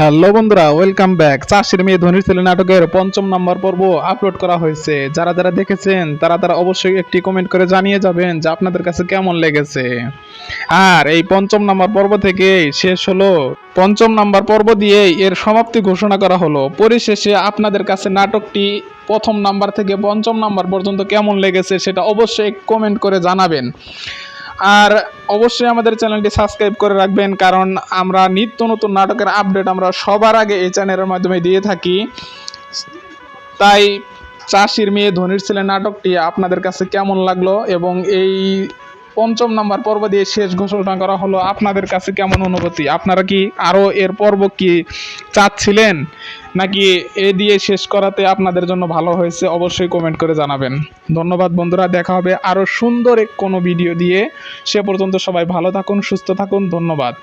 Hello বন্ধুরা welcome back চাষির মেয়ে ধনির ছেলে নাটকের পঞ্চম নম্বর পর্ব আপলোড করা হয়েছে। যারা যারা দেখেছেন, তারা তারা অবশ্যই একটি কমেন্ট করে জানিয়ে যাবেন যে আপনাদের কাছে কেমন লেগেছে। আর এই পঞ্চম নম্বর পর্ব থেকে শেষ হলো। পঞ্চম নম্বর পর্ব দিয়েই এর সমাপ্তি ঘোষণা করা হলো। পরিশেষে আপনাদের কাছে নাটকটি প্রথম নাম্বার থেকে পঞ্চম নাম্বার পর্যন্ত কেমন লেগেছে সেটা অবশ্যই কমেন্ট করে জানাবেন। আর অবশ্যই আমাদের চ্যানেলটি সাবস্ক্রাইব করে রাখবেন, কারণ আমরা নিত্য নতুন নাটকের আপডেট আমরা সবার আগে এই চ্যানেলের মাধ্যমে দিয়ে থাকি। তাই চাষির মেয়ে ধনির ছেলে নাটকটি আপনাদের কাছে কেমন লাগল এবং এই পঞ্চম নাম্বার পর্ব দিয়ে শেষ ঘোষণা করা হলো আপনাদের কাছে কেমন অনুভূতি? আপনারা কি আরও এর পর্ব কি চাচ্ছিলেন? নাকি এ দিয়ে শেষ করাতে আপনাদের জন্য ভালো হয়েছে অবশ্যই কমেন্ট করে জানাবেন। ধন্যবাদ বন্ধুরা, দেখা হবে আরও সুন্দর এক কোনো ভিডিও দিয়ে। সে পর্যন্ত সবাই ভালো থাকুন, সুস্থ থাকুন, ধন্যবাদ।